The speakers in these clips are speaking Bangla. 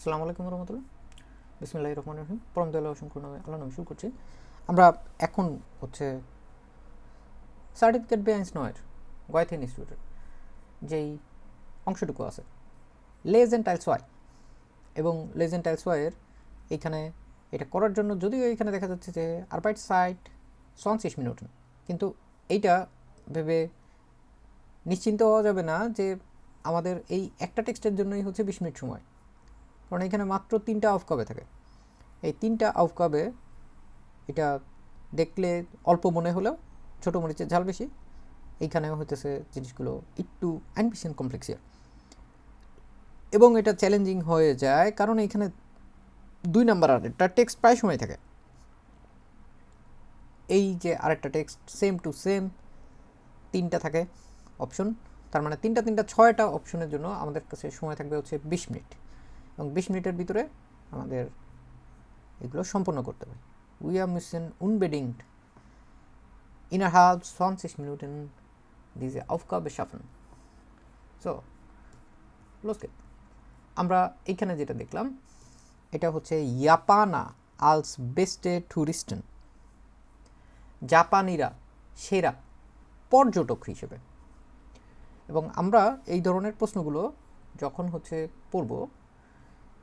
আসসালামু আলাইকুম রহমতুল্লাহ। বিসমুল্লাহ রহমান রহিম। পরম দয়াল অসংখ্য নামে আল্লাহ নামে শুরু করছি। আমরা এখন হচ্ছে সার্টিফিকেট বেআইন্স নয়ের গয়থেন ইনস্টিটিউটের যেই অংশটুকু আছে। লেজ অ্যান্ড টাইলস ওয়াই এবং লেজ অ্যান্ড টাইলস ওয়াইয়ের এইখানে এটা করার জন্য যদিও এখানে দেখা যাচ্ছে যে আরবাইট সাইট চৌত্রিশ মিনিট, কিন্তু এইটা ভেবে নিশ্চিন্ত হওয়া যাবে না যে আমাদের এই একটা টেক্সটের জন্যই হচ্ছে বিশ মিনিট সময়। কারণ এখানে মাত্র তিনটা আউফকাবে থাকে। এই তিনটা আউফকাবে এটা দেখলে অল্প মনে হলেও ছোটো মরিচের ঝাল বেশি। এইখানেও হইতেছে জিনিসগুলো একটু অ্যাম্বিশন কমপ্লেক্সিয়ার এবং এটা চ্যালেঞ্জিং হয়ে যায় কারণ এখানে দুই নাম্বার আরেকটা টেক্সট প্রায় সময় থাকে। এই যে আরেকটা টেক্সট সেম টু সেম তিনটা থাকে অপশন তার মানে তিনটা তিনটা, ছয়টা অপশনের জন্য আমাদের কাছে সময় থাকবে হচ্ছে বিশ মিনিট। এবং বিশ মিনিটের ভিতরে আমাদের এগুলো সম্পন্ন করতে হবে উই আর মিশন unbedingt innerhalb 20 Minuten diese Aufgabe schaffen. So, los geht's. আমরা এখানে যেটা দেখলাম এটা হচ্ছে ইয়াপানা আলস বেস্টে টুরিস্টেন জাপানিরা সেরা পর্যটক হিসেবে এবং আমরা এই ধরনের প্রশ্নগুলো যখন হচ্ছে পড়ব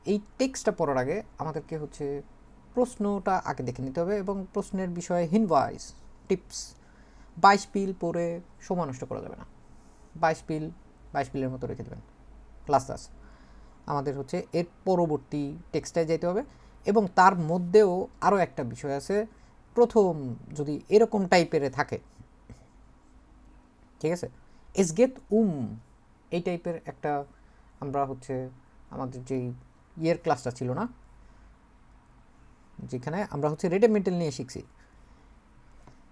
এই টেক্সটটা পড়ার আগে আমাদেরকে হচ্ছে প্রশ্নটা আগে দেখে নিতে হবে এবং প্রশ্নের বিষয়ে হিনভাইস টিপস, বাইশ পিল পরে সময় নষ্ট করা যাবে না। বাইশ পিল, বাইশ পিলের মতো রেখে দেবেন। ক্লাস ক্লাস আমাদের হচ্ছে এর পরবর্তী টেক্সটায় যেতে হবে এবং তার মধ্যেও আরও একটা বিষয় আছে। প্রথম যদি এরকম টাইপের থাকে, ঠিক আছে? এসগেত উম, এই টাইপের একটা আমরা হচ্ছে আমাদের যেই ইয়ের ক্লাসটা ছিল না, যেখানে আমরা হচ্ছে রেডে মেটেল নিয়ে শিখছি।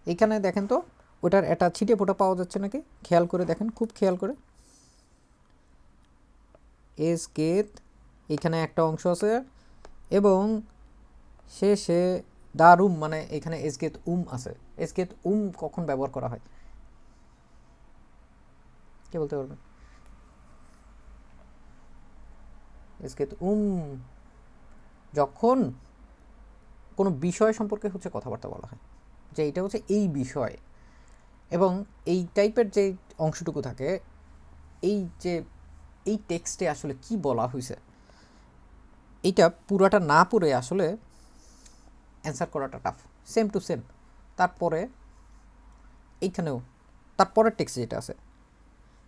এইখানে দেখেন তো, ওটার একটা ছিটে ফোটা পাওয়া যাচ্ছে নাকি? খেয়াল করে দেখেন, খুব খেয়াল করে। এস গেত এখানে একটা অংশ আছে, এবং শেষে দারুম মানে এখানে এসগেত উম আছে। এসগেত উম কখন ব্যবহার করা হয়? কে বলতে পারবেন? এসগেত উম, যখন কোনো বিষয় সম্পর্কে হচ্ছে কথাবার্তা বলা হয়, যে এটা হচ্ছে এই বিষয়, এবং এই টাইপের যে অংশটুকু থাকে, এই যে, এই টেক্সটে আসলে কি বলা হয়েছে এইটা পুরাটা না পড়ে আসলে অ্যান্সার করাটা টাফ সেম টু সেম তারপরে এইখানেও, তারপরের টেক্সট যেটা আছে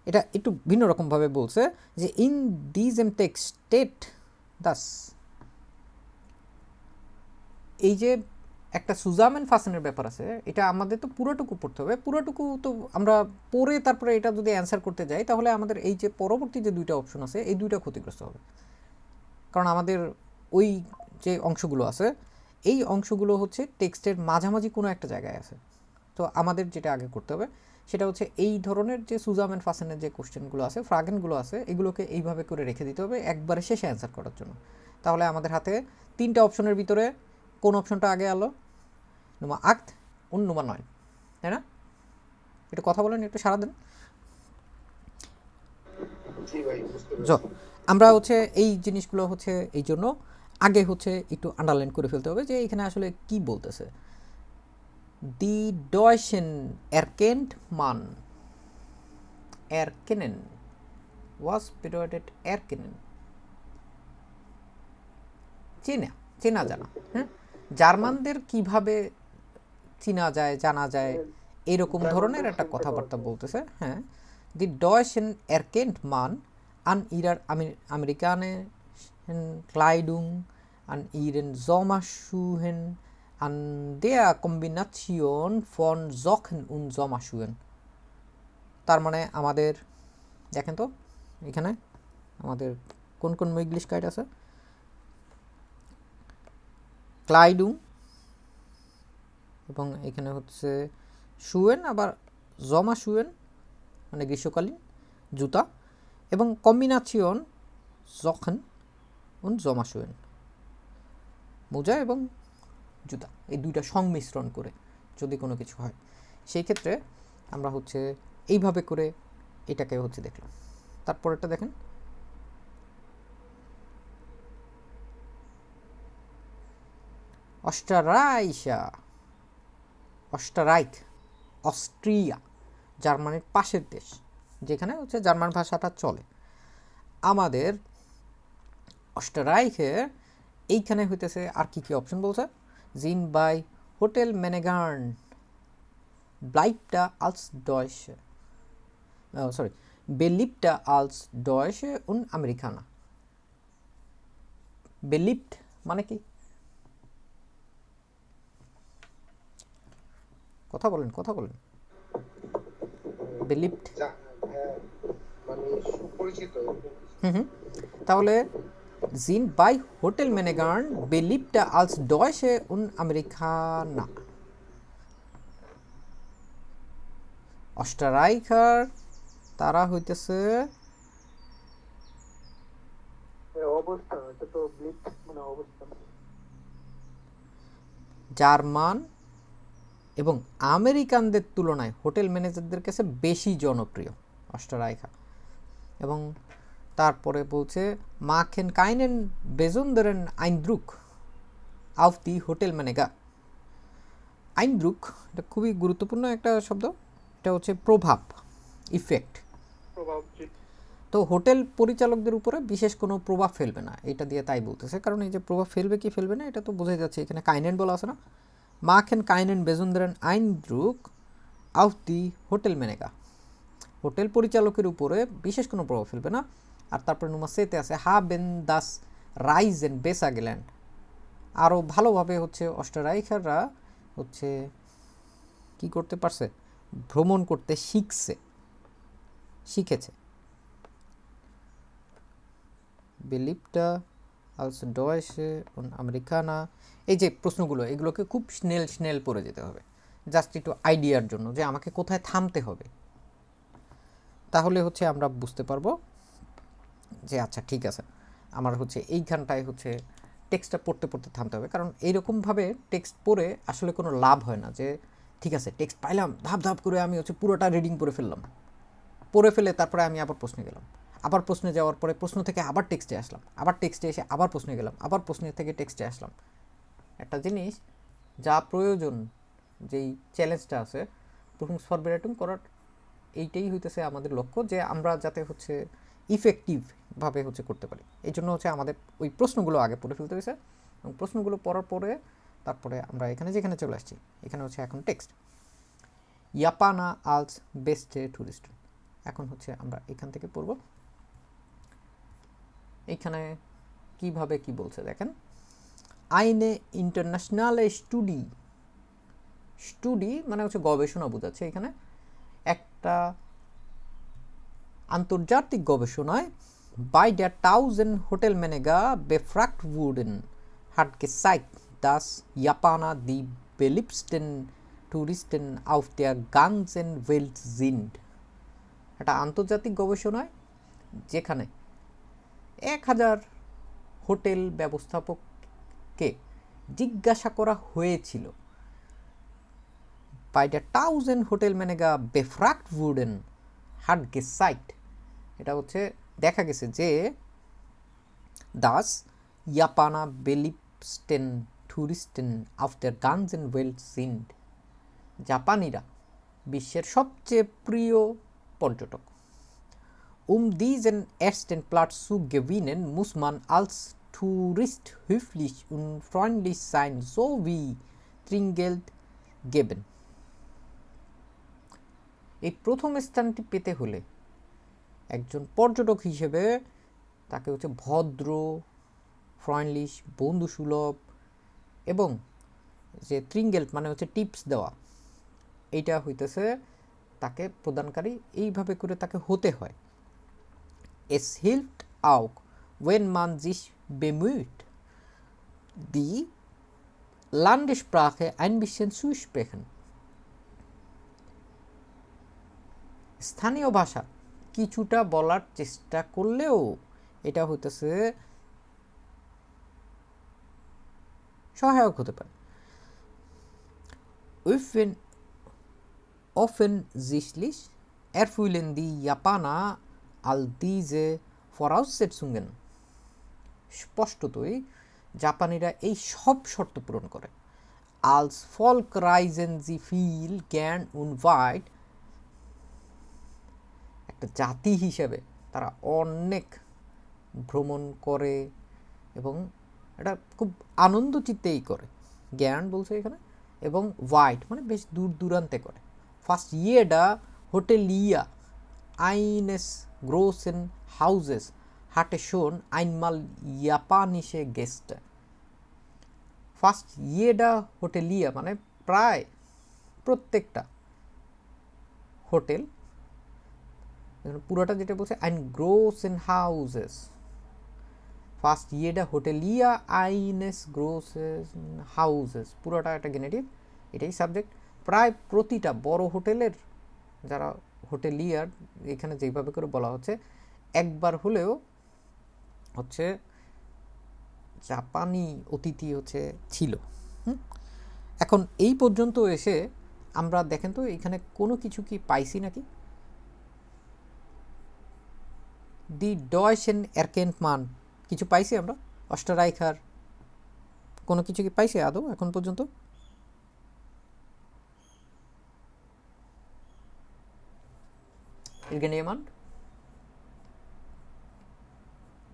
এটা একটু ভিন্ন রকমভাবে বলছে যে ইন দিজ এম টেক্সট স্টেট দাস এই যে একটা সুজামেন ফাসেনের ব্যাপার আছে, এটা আমাদের তো পুরোটুকু পড়তে হবে। পুরোটুকু তো আমরা পড়ে তারপরে এটা যদি অ্যান্সার করতে যাই, তাহলে আমাদের এই যে পরবর্তী যে দুইটা অপশন আছে, এই দুইটা ক্ষতিগ্রস্ত হবে। কারণ আমাদের ওই যে অংশগুলো আছে, এই অংশগুলো হচ্ছে টেক্সটের মাঝামাঝি কোনো একটা জায়গায় আছে। তো আমাদের যেটা আগে করতে হবে সেটা হচ্ছে এই ধরনের যে সুজাম অ্যান্ড ফাসেনের যে কোশ্চেনগুলো আছে ফ্রাগেনগুলো আছে এগুলোকে এইভাবে করে রেখে দিতে হবে একবারে শেষে অ্যান্সার করার জন্য। তাহলে আমাদের হাতে তিনটা অপশনের ভিতরে কোন অপশনটা আগে আলো? নুমা আক্ত উন নুমা নয় তাই না? একটু কথা বলেন একটু সারা দেন। জ আমরা হচ্ছে এই জিনিসগুলো হচ্ছে এই জন্য আগে হচ্ছে একটু আন্ডারলাইন করে ফেলতে হবে যে এখানে আসলে কি বলতেছে। দি ডয়সেন এরকেন্ট মান এরকেনেন ওয়াজ পিরিয়ডেড এরকেনেন চেনা চেনা জানা হ্যাঁ জার্মানদের কীভাবে চিনা যায় জানা যায় এরকম ধরনের একটা কথাবার্তা বলতেছে হ্যাঁ? দি ডয়সেন এরকেন্ট মান আন ইরার আমেরিকানে ক্লাইডুং আন ইরেন জমাসুহেন an der Kombination von Socken und Sommerschuhen. তার মানে আমাদের দেখেন তো, এখানে আমাদের কোন কোন ইংলিশ গাইড আছে? ক্লাইডুং এবং এখানে হচ্ছে শুয়েন, আবার জমা শুয়েন মানে গ্রীষ্মকালীন জুতা, এবং কম্বিনাচিয়ন জখন উন জমা শুয়েন মোজা এবং জুতা, এই দুইটা সংমিশ্রণ করে যদি কোনো কিছু হয়। সেই ক্ষেত্রে আমরা হচ্ছে এইভাবে করে এটাকে হচ্ছে দেখলাম। তারপরেরটা দেখেন। অস্ট্রারাইশা অস্ট্রারাইক অস্ট্রিয়া, জার্মানির পাশের দেশ, যেখানে হচ্ছে জার্মান ভাষাটা চলে। আমাদের অস্ট্রারাইখের এইখানে হইতেছে আর কি কি অপশন বলছে? জিন বাই হোটেল ম্যানেগার্ন ব্লাইবটা আলস ডয়সে সরি বেলিপটা আলস ডয়সে উন আমেরিকানা। বেলিপ্ট মানে কি? কথা বলেন কথা বলেন। বেলিপ্ট। হ্যাঁ মানে সুপরিচিত। হুম হুম। তাহলে ডয়সে উন আমেরিকানা অস্ট্রারাইকার তারা হইতেছে অবস্থান এটা তো ব্লিপ মানে অবস্থান জার্মান এবং আমেরিকানদের তুলনায় হোটেল ম্যানেজারদের কাছে বেশি জনপ্রিয় অস্ট্রারাইখা এবং তারপরে বলছে মাখেন কাইনেন বেজুন্দরেন আইনদ্রুক আউফ দি হোটেল ম্যানেগা। আইনদ্রুক এটা খুবই গুরুত্বপূর্ণ একটা শব্দ। এটা হচ্ছে প্রভাব ইফেক্ট তো হোটেল পরিচালকদের উপরে বিশেষ কোনো প্রভাব ফেলবে না এটা দিয়ে তাই বলতেছে। কারণ এই যে প্রভাব ফেলবে কি ফেলবে না এটা তো বোঝাই যাচ্ছে এখানে কাইনেন বলা আছে না। মাখেন কাইনেন বেজুন্দরেন আইনদ্রুক আউফ দি হোটেল মেনেগা হোটেল পরিচালকের উপরে বিশেষ কোনো প্রভাব ফেলবে না। আর তারপরে নুমা সেতে আছে হা বেন দাস রাইজ এন্ড বেসা গেল্যান্ড আরও ভালোভাবে হচ্ছে অস্ট্রাইকাররা হচ্ছে কি করতে পারছে? ভ্রমণ করতে শিখছে। শিখেছে। beliebter als ডয়েসে আমেরিকানা, এই যে প্রশ্নগুলো, এগুলোকে খুব স্নেল স্নেল পড়ে যেতে হবে। জাস্ট একটু আইডিয়ার জন্য যে আমাকে কোথায় থামতে হবে। তাহলে হচ্ছে আমরা বুঝতে পারব যে আচ্ছা ঠিক আছে। আমার হচ্ছে এইখানটায় হচ্ছে টেক্সটটা পড়তে পড়তে থামতে হবে। কারণ এইরকমভাবে টেক্সট পড়ে আসলে কোনো লাভ হয় না যে, ঠিক আছে, টেক্সট পাইলাম, ধাপ ধাপ করে আমি হচ্ছে পুরোটা রিডিং করে ফেললাম। পড়ে ফেলে তারপরে আমি আবার প্রশ্নে গেলাম। আবার প্রশ্নে যাওয়ার পরে প্রশ্ন থেকে আবার টেক্সটে আসলাম। আবার টেক্সটে এসে আবার প্রশ্নে গেলাম। আবার প্রশ্নের থেকে টেক্সটে আসলাম। একটা জিনিস, যা প্রয়োজন, যেই চ্যালেঞ্জটা আছে, প্রথম সরবেরাটুম করার, এইটাই হইতেছে আমাদের লক্ষ্য যে আমরা যাতে হচ্ছে ইফেক্টিভভাবে হচ্ছে করতে পারি। এই জন্য হচ্ছে আমাদের ওই প্রশ্নগুলো আগে পড়ে ফেলতে হয়েছে এবং প্রশ্নগুলো পড়ার পরে তারপরে আমরা এখানে যেখানে চলে আসছি, এখানে হচ্ছে এখন টেক্সট ইয়াপানা আলস বেস্টে ট্যুরিস্ট এখন হচ্ছে আমরা এখান থেকে পড়ব। এইখানে কীভাবে কি বলছে দেখেন। আইনে ইন্টারন্যাশনাল স্টুডি স্টুডি মানে হচ্ছে গবেষণা বোঝাচ্ছে এখানে। একটা আন্তর্জাতিক গবেষণায় বাই দ্য টাউজ এন্ড হোটেল ম্যানেগা বেফ্রাক্ট উডেন হাটকে সাইক দাস ইয়াপানা দি বেলিপস্টেন ট্যুরিস্টেন অফ দ্য গানস এন্ড ওয়েলথ জিন্ড। একটা আন্তর্জাতিক গবেষণায় যেখানে এক হাজার হোটেল ব্যবস্থাপককে জিজ্ঞাসা করা হয়েছিল। বাই দ্য টাউজ এন্ড হোটেল ম্যানেগা বেফ্রাক্ট উডেন হাটকে সাইট এটা হচ্ছে, দেখা গেছে যে দাস ইয়াপানা বেলিপস্টেন ট্যুরিস্টেন আফটার গানস অ্যান্ড ওয়েল সিন্ড জাপানিরা বিশ্বের সবচেয়ে প্রিয় পর্যটক। উম দিজ এন এক্সটেন প্লাট সু গেভিন এন মুসমান আলস ট্যুরিস্ট হুইফলিশ উন ফ্রন্ডলি সাইন সো উই ট্রিঙ্গেলড গেবেন। এই প্রথম স্থানটি পেতে হলে একজন পর্যটক হিসেবে তাকে হচ্ছে ভদ্র ফ্রয়েন্ডলিশ বন্ধুসুলভ এবং যে ট্রিঙ্গেল মানে হচ্ছে টিপস দেওয়া এইটা হইতেছে তাকে প্রদানকারী এইভাবে করে তাকে হতে হয় Es hilft auch, wenn man sich bemüht, die Landessprache ein bisschen zu sprechen. স্থানীয় ভাষা কিছুটা বলার চেষ্টা করলেও এটা হইতেছে সহায়ক হতে পারে। Offen, offensichtlich erfüllen die Japaner all diese Voraussetzungen. স্পষ্টতই জাপানিরা এই সব শর্ত পূরণ করে। আলস ফল্ক রাইজেন জি ফিল গ্যান উন হোয়াইট একটা জাতি হিসেবে তারা অনেক ভ্রমণ করে এবং এটা খুব আনন্দ চিত্তেই করে। জ্ঞান বলছে এখানে এবং হোয়াইট মানে বেশ দূর দূরান্তে করে। ফার্স্ট ইয়েডা হোটেলিয়া, আইনেস গ্রোসেন হাউজেস হাটে শোন আইনমাল ইয়াপানিসে গেস্ট। ফার্স্ট ইয়েডা হোটেলিয়া মানে প্রায় প্রত্যেকটা হোটেল পুরোটা যেটা বলছে, আইন গ্রোস ইন হাউসেস। ফার্স্ট ইয়েডা হোটেলিয়া, আইনেস গ্রোস গ্রোসেস হাউসেস। পুরোটা একটা গেনেটিভ এটাই সাবজেক্ট প্রায় প্রতিটা বড় হোটেলের যারা হোটেলিয়ার, এখানে যেভাবে করে বলা হচ্ছে, একবার হলেও হচ্ছে জাপানি অতিথি হচ্ছে ছিল? এখন এই পর্যন্ত এসে আমরা দেখেন তো এখানে কোনো কিছু কি পাইছি নাকি? দি ডয়সেন মান কিছু পাইছি আমরা? অস্টারাইখার কোনো কিছু কি পাইছে আদৌ এখন পর্যন্ত?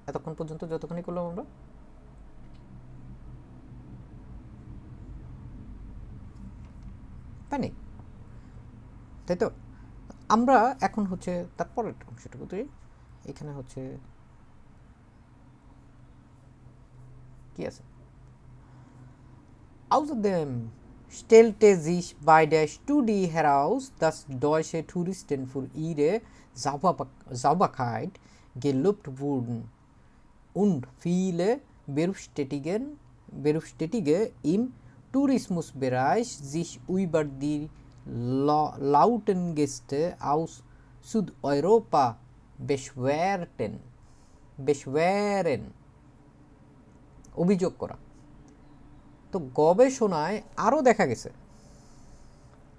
এতক্ষণ পর্যন্ত যতক্ষণই করলাম আমরা। পাইনি তাই তো? আমরা এখন হচ্ছে তারপরের অংশটুকু তুই এখানে হচ্ছে কি আছে Außerdem stellte sich bei der Studie heraus, dass deutsche Touristen für ihre Sauber- Sauberkeit gelobt wurden und viele Berufstätige, Berufstätige im Tourismusbereich sich über die la- lauten Gäste aus Südeuropa beschwerten. beschweren অভিযোগ করা তো গবেষণায় আরও দেখা গেছে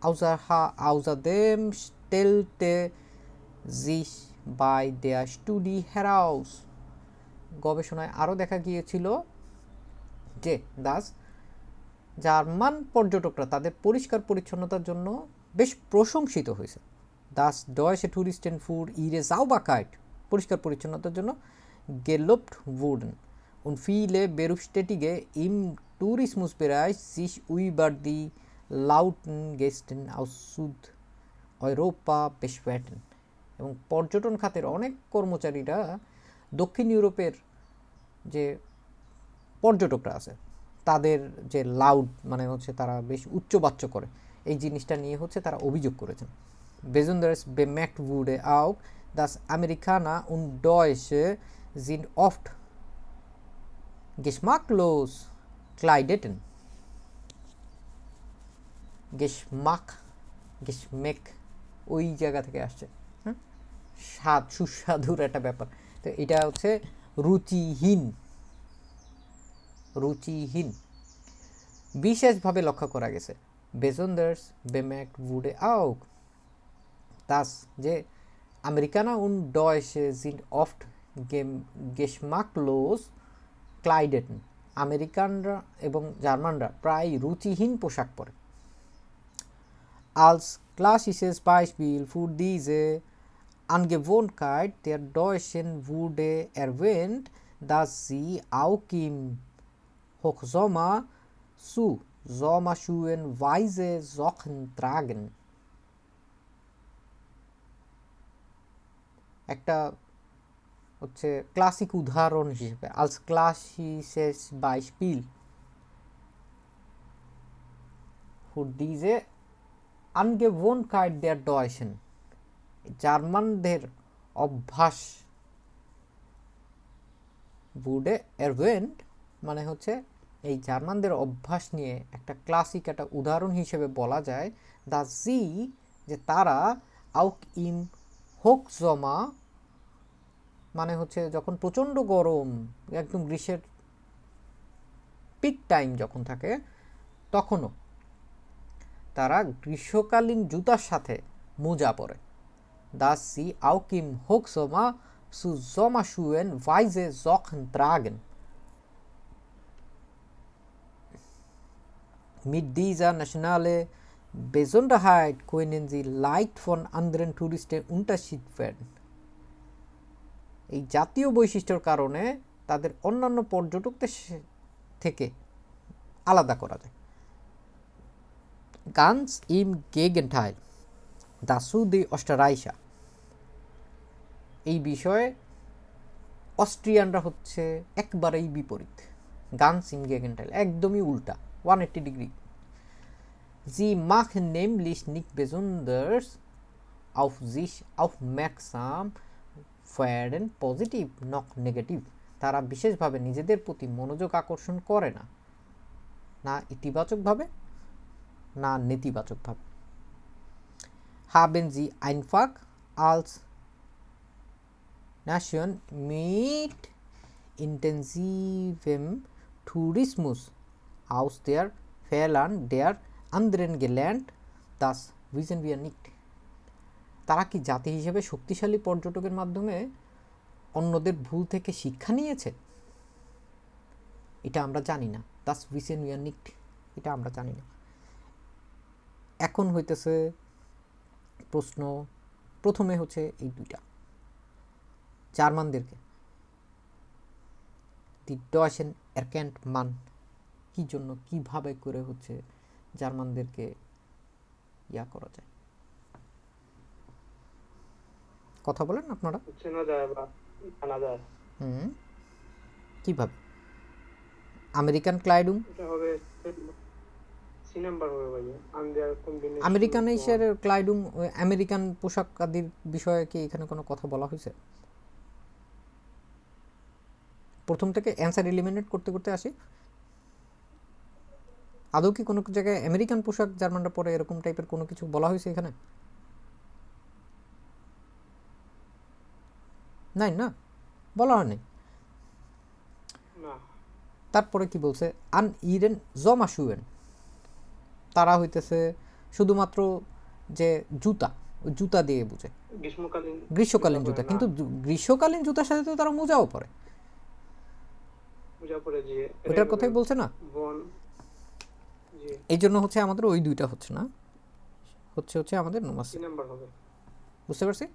Außer, außerdem stellte জিস বাই der স্টুডি heraus গবেষণায় আরও দেখা গিয়েছিল যে দাস জার্মান পর্যটকরা তাদের পরিষ্কার পরিচ্ছন্নতার জন্য বেশ প্রশংসিত হয়েছে দাস ডয়েসে টুরিস্টেন ফুড ইরে সাউবাকাইট পরিষ্কার পরিচ্ছন্নতার জন্য গেলোপ্ট wurden. Und viele Berufstätige im Tourismusbereich sich über die lauten Gästen aus Südeuropa beschwerten. এবং পর্যটন খাতের অনেক কর্মচারীরা দক্ষিণ ইউরোপের যে পর্যটকরা আছে, তাদের যে লাউড মানে হচ্ছে তারা বেশ উচ্চবাচ্য করে। এই জিনিসটা নিয়ে হচ্ছে তারা অভিযোগ করেছেন। Besonders bemerkt wurde auch, dass Amerikaner und Deutsche sind oft geschmacklos kleideten. Geschmack, Geschmack ওই জায়গা থেকে আসছে হ্যাঁ স্বাদ সুস্বাদুর একটা ব্যাপার তো এটা হচ্ছে রুচিহীন রুচিহীন বিশেষভাবে লক্ষ্য করা গেছে বেজন্দার্স বেম্যাক উডে আউক তাস যে আমেরিকানা উন ডয়েসে জিন অফট গেম গেশমাকলোস ক্লাইডেটন আমেরিকানরা এবং জার্মানরা প্রায় রুচিহীন পোশাক পরে Als klassisches Beispiel für diese Angewohnheit der Deutschen wurde erwähnt, dass sie auch im Hochsommer zu Sommerschuhen weiße Socken tragen. একটা হচ্ছে ক্লাসিক উদাহরণ হিসেবে, als klassisches Beispiel. Für diese Angewohnheit দেয়ার ডয়েশন জার্মানদের অভ্যাস বুডে এরভেন্ট মানে হচ্ছে এই জার্মানদের অভ্যাস নিয়ে একটা ক্লাসিক একটা উদাহরণ হিসেবে বলা যায় দা জি যে তারা আউক ইম হোক জমা মানে হচ্ছে যখন প্রচণ্ড গরম, একদম গ্রীষ্মের পিক টাইম যখন থাকে, তখনও তারা গ্রীষ্মকালীন জুতার সাথে মোজা পরে। দা সি আউকিম হোক জমা সু জমা সুয়েন ভাইজে জখন দ্রাগেন মিড দিজা ন্যাশনালে Besonderheit können sie leicht von anderen Touristen unterschied werden. এই জাতীয় বৈশিষ্ট্যের কারণে তাদের অন্যান্য পর্যটকদের থেকে আলাদা করা যায় Ganz im Gegenteil. Dazu die Österreicher. এই বিষয়ে অস্ট্রিয়ানরা হচ্ছে একবারেই বিপরীত গানস ইম গেগেন্টাইল একদমই উল্টা one eighty degree Sie machen nämlich nicht besonders auf sich aufmerksam, werden positiv noch negativ. তারা বিশেষভাবে নিজেদের প্রতি মনোযোগ আকর্ষণ করে না না ইতিবাচকভাবে না নেতিবাচকভাবে haben sie einfach als Nation mit intensivem Tourismus aus der Fehlern der anderen gelernt, das wissen wir nicht. তারা কি জাতি হিসেবে শক্তিশালী পর্যটকের মাধ্যমে অন্যদের ভুল থেকে শিক্ষা নিয়েছে? এটা আমরা জানি না। দাস উইসেন উইয়ার নিট এটা আমরা জানি না। এখন হইতেছে প্রশ্ন প্রথমে হচ্ছে এই দুইটা। জার্মানদেরকে। দি ডয়েশন এরক্যান্ট মান। কি জন্য কীভাবে করে হচ্ছে জার্মানদেরকে ইয়া করা যায়। কথা বলেন আপনারা। চেনা যায় বা জানা যায়। হুম। কীভাবে? আমেরিকান ক্লাইডুম? এটা হবে সি নাম্বার হবে কম্বিনেশন আমেরিকান এসের ক্লাইডুম আমেরিকান পোশাক আদির বিষয়ে কি এখানে কোনো কথা বলা হয়েছে? প্রথম থেকে অ্যান্সার এলিমিনেট করতে করতে আসি। আদৌ কি কোনো জায়গায় আমেরিকান পোশাক জার্মানরা পরে এরকম টাইপের কোনো কিছু বলা হয়েছে এখানে? নাই না? বলা হয়নি? তারপরে কি বলছে? আন ইরেন জমা শুয়েন। তারা হইতেছে শুধুমাত্র যে জুতা জুতা দিয়ে বুঝে। গ্রীষ্মকালীন গ্রীষ্মকালীন জুতা কিন্তু গ্রীষ্মকালীন জুতার সাথে তো তারা মোজাও পরে। পূজা ওইটার কথাই বলছে না? এই জন্য হচ্ছে আমাদের ওই দুইটা হচ্ছে না? হচ্ছে হচ্ছে আমাদের নমাস সি নাম্বার হবে। বুঝতে পারছি?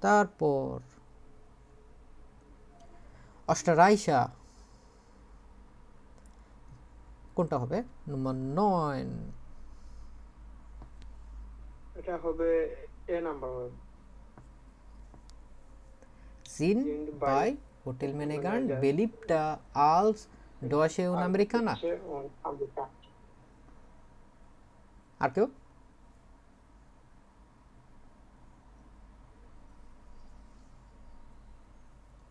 তারপর অষ্টারাইশা কোনটা হবে? নম্বর নয়। এটা হবে এ নাম্বার হবে। Sind Sind bei bei Hotelmanagern Hotelmanager Amerikaner. সে ও- আমেরিকা আর কেউ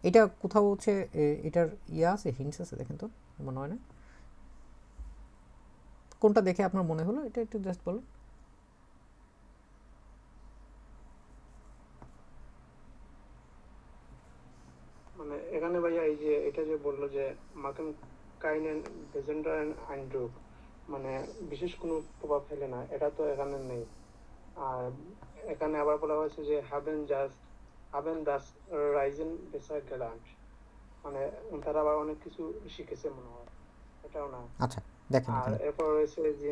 এটা কোথাও হচ্ছে এটার ইয়া আছে হিংস আছে দেখেন তো মনে হয় না কোনটা দেখে আপনার মনে হলো এটা একটু জাস্ট বলো মানে এখানে ভাইয়া এই যে এটা যে বলল যে মাকেন কাইনেন বেজেন্ডার এন্ড আইনড্রুক মানে বিশেষ কোনো প্রভাব ফেলে না এটা তো এখানে নেই। আর এখানে আবার বলা হয়েছে যে হাবেন জাস্ট হাবেন দাস রাইজেন গেলান্ট মানে তারা আবার অনেক কিছু শিখেছে মনে হয় এটাও না। আচ্ছা দেখেন আর এরপর রয়েছে যে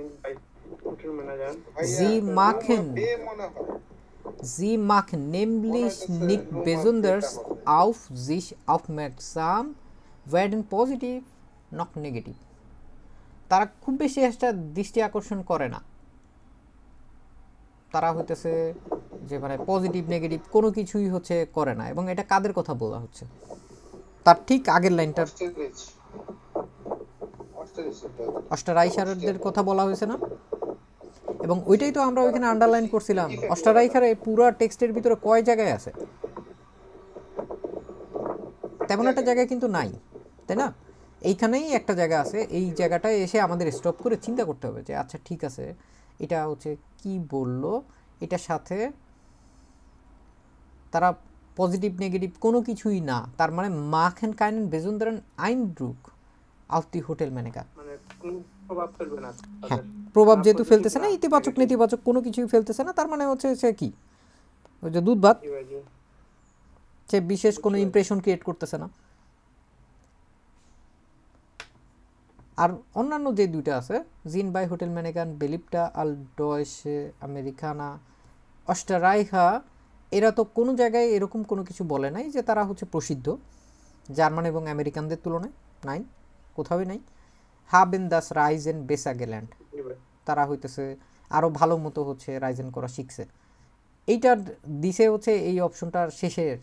hotel manager. Sie machen nämlich nicht besonders auf sich aufmerksam, werden positiv noch negative তারা খুব বেশি একটা দৃষ্টি আকর্ষণ করে না। তারা হইতেছে যে মানে পজিটিভ নেগেটিভ কোনো কিছুই হচ্ছে করে না এবং এটা কাদের কথা বলা হচ্ছে? তার ঠিক আগের লাইনটার অস্ট্রেলিজ কথা বলা হয়েছে না? এবং ওইটাই তো আমরা ওইখানে আন্ডারলাইন করছিলাম। অস্টারাইখারে পুরো টেক্সটের ভিতরে কয় জায়গায় আছে? তেমন একটা জায়গায় কিন্তু নাই তাই না? এইখানেই একটা জায়গা আছে। এই জায়গাটায় এসে আমাদের স্টপ করে চিন্তা করতে হবে যে আচ্ছা ঠিক আছে এটা হচ্ছে কি বলল? এটার সাথে তারা পজিটিভ নেগেটিভ কোনো কিছুই না। তার মানে মাখেন কাইনেন বেজুন্দরান আইন ড্রুক দি হোটেল ম্যানেকার। মানে হ্যাঁ প্রভাব যেহেতু ফেলতেছে না ইতিবাচক নেতিবাচক কোনো কিছুই ফেলতেছে না তার মানে হচ্ছে সে কি? ওই যে দুধ ভাত? সে বিশেষ কোনো ইমপ্রেশন ক্রিয়েট করতেছে না। আর অন্যান্য যে দুইটা আছে জিন বাই হোটেল ম্যানেগান বেলিপটা আল ডয়েসে আমেরিকানা, অস্টারাইহা, এরা তো কোনো জায়গায় এরকম কোনো কিছু বলে নাই যে তারা হচ্ছে প্রসিদ্ধ। জার্মান এবং আমেরিকানদের তুলনায় নাই, কোথাওই নাই। হাবেন দাস রাইজেন বেসা গেল্যান্ড। তারা হইতেছে আরও ভালো মতো হচ্ছে রাইজেন করা শিখছে। এইটার দিছে হচ্ছে এই অপশনটার শেষের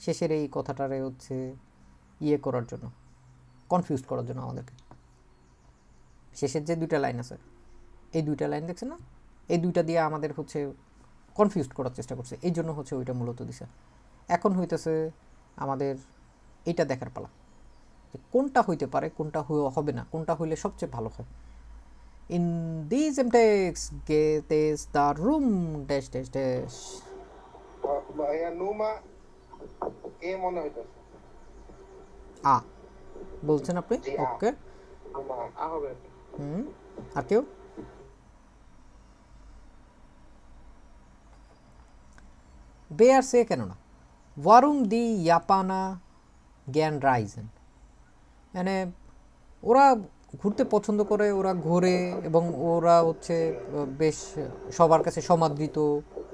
শেষের এই কথাটারে হচ্ছে ইয়ে করার জন্য। কনফিউজ করার জন্য আমাদেরকে। শেষের যে দুইটা লাইন আছে এই দুইটা লাইন দেখছেন না? এই দুইটা দিয়ে আমাদের হচ্ছে কনফিউজ করার চেষ্টা করছে। এই জন্য হচ্ছে ওইটা মূলত দিছে। এখন হইতেছে আমাদের এইটা দেখার পালা। যে কোনটা হইতে পারে কোনটা হবে না কোনটা হইলে সবচেয়ে ভালো হয়। MTEX get is the room dash dash dash. ভাইয়া নুমা এ মনে হইতেছে। আ বলছেন আপনি? ওকে আ হবে। হুম আর কেউ? বেয়ার সে কেন না? ওয়ারুম দি ইয়াপানা জ্ঞান রাইজেন মানে ওরা ঘুরতে পছন্দ করে ওরা ঘোরে এবং ওরা হচ্ছে বেশ সবার কাছে সমাদৃত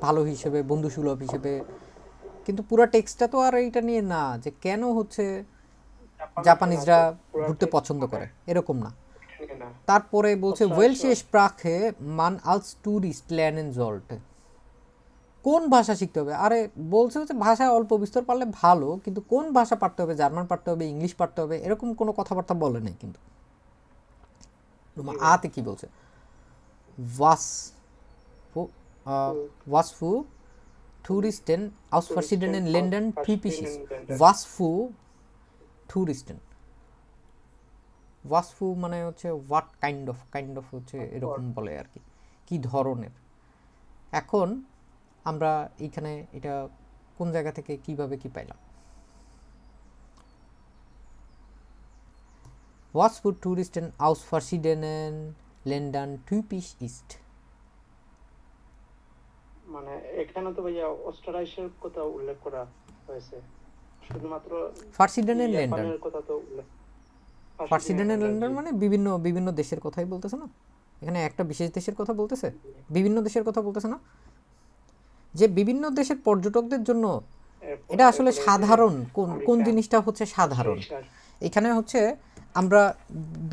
ভালো হিসেবে বন্ধুসুলভ হিসেবে। কিন্তু পুরা টেক্সটটা তো আর এইটা নিয়ে না যে কেন হচ্ছে জাপানিজরা ঘুরতে পছন্দ করে। এরকম না। তারপরে বলছে ওয়েলসে স্প্রাখে মান আলস টুরিস্ট ল্যান্ড জল্ট কোন ভাষা শিখতে হবে? আরে বলছে হচ্ছে ভাষা অল্প বিস্তর পারলে ভালো কিন্তু কোন ভাষা পারতে হবে? জার্মান পারতে হবে ইংলিশ পারতে হবে এরকম কোনো কথাবার্তা বলে নাই কিন্তু। আতে কি বলছে? ওয়াস ওয়াস ফু টুরিস্টেন আউস ফার্সিডেন লেন্ডন ফিপিসিস। ওয়াস ফু টুরিস্টেন ওয়াসফু মানে হচ্ছে what kind of kind of হচ্ছে এরকম বলে আর কি কি ধরনের? এখন আমরা এইখানে এটা কোন জায়গা থেকে কীভাবে কি পাইলাম? ওয়াসফু টুরিস্টেন আউস ফার্সিডেনেন লেন্ডান টুইপিস ইস্ট মানে এখানে তো ভাইয়া অস্ট্রাইসের কথা উল্লেখ করা হয়েছে। শুধুমাত্র ফার্সিডেনেন লেন্ডান জাপানের কথা তো উল্লেখ। ফার্সিডেনেন মানে বিভিন্ন বিভিন্ন দেশের কথাই বলতেছে না? এখানে একটা বিশেষ দেশের কথা বলতেছে? বিভিন্ন দেশের কথা বলতেছে না? যে বিভিন্ন দেশের পর্যটকদের জন্য এটা আসলে সাধারণ কোন কোন জিনিসটা হচ্ছে সাধারণ? এখানে হচ্ছে আমরা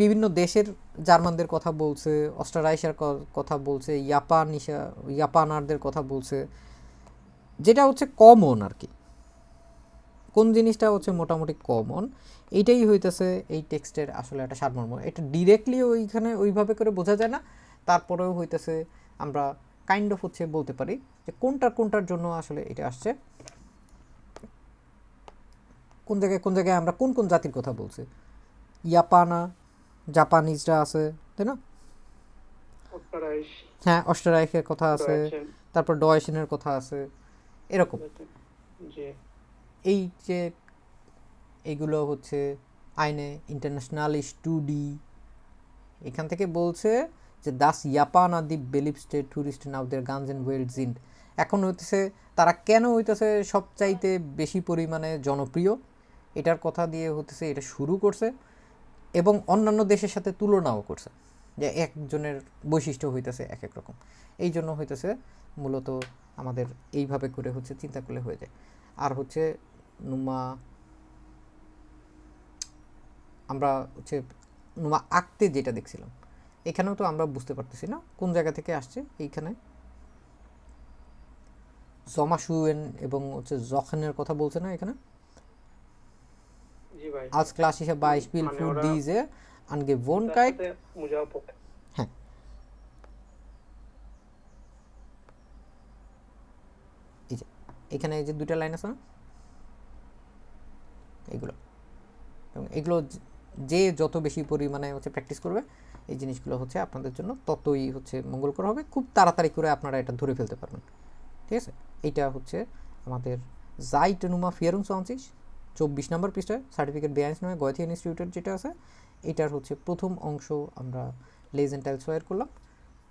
বিভিন্ন দেশের জার্মানদের কথা বলছে অস্ট্রারাইশার কথা বলছে জাপানিসা জাপানারদের কথা বলছে। যেটা হচ্ছে কমন আর কি। কোন জিনিসটা হচ্ছে মোটামুটি কমন এইটাই হইতেছে এই টেক্সটের আসলে একটা সারমর্ম। এটা ডিরেক্টলি ওইখানে ওইভাবে করে বোঝা যায় না তারপরেও হইতেছে আমরা কাইন্ড অফ হচ্ছে বলতে পারি যে কোনটার কোনটার জন্য আসলে এটা আসছে। কোন জায়গায় কোন জায়গায় আমরা কোন কোন জাতির কথা বলছি? ইয়াপানা জাপানিজরা আছে তাই না? হ্যাঁ অস্ট্রাইকের কথা আছে তারপর ডয়েশনের কথা আছে এরকম। এই যে এগুলো হচ্ছে আইনে ইন্টারন্যাশনাল স্টুডি এখান থেকে বলছে যে দাস জাপান আদি বেলিপ স্টেট ট্যুরিস্ট নাও দের গানস এন্ড ওয়েল্ড জিন্ড এখন হইতেছে, তারা কেন হইতেছে সবচাইতে বেশি পরিমাণে জনপ্রিয়? এটার কথা দিয়ে হতেছে এটা শুরু করছে এবং অন্যান্য দেশের সাথে তুলনাও করছে। যে, একজনের বৈশিষ্ট্য হইতেছে এক এক রকম। এই জন্য হইতেছে, মূলত আমাদের এইভাবে করে হচ্ছে চিন্তা করলে হয়ে যায়। আর হচ্ছে নুমা আমরা হচ্ছে নুমা আঁকতে যেটা দেখছিলাম এখানেও তো আমরা বুঝতে পারতেছি না কোন জায়গা থেকে আসছে এইখানে। জমাসুয়েন এবং হচ্ছে জখনের কথা বলছে না এখানে? জি ভাই। als klassischer Beispiel মানে für ওরা- diese তার Angewohnheit সাথে মুজাও পক- এই যে এখানে যে দুইটা লাইন আছে না? এইগুলো এবং এগুলো যে- যত বেশি পরিমাণে হচ্ছে প্র্যাকটিস করবে, এই জিনিসগুলো হচ্ছে আপনাদের জন্য ততই হচ্ছে মঙ্গলকর হবে। খুব তাড়াতাড়ি করে আপনারা এটা ধরে ফেলতে পারবেন। ঠিক আছে? এইটা হচ্ছে আমাদের জাইট নুমা ফিয়ারুন চৌত্রিশ চব্বিশ নম্বর পৃষ্ঠায় সার্টিফিকেট বেআইন্স নয় গয়থি ইনস্টিটিউটের যেটা আছে, এটার হচ্ছে প্রথম অংশ আমরা লেজেন্ড টাইলস ওয়ার করলাম।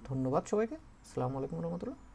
ধন্যবাদ সবাইকে। আসসালামু আলাইকুম রহমতুল্লাহ।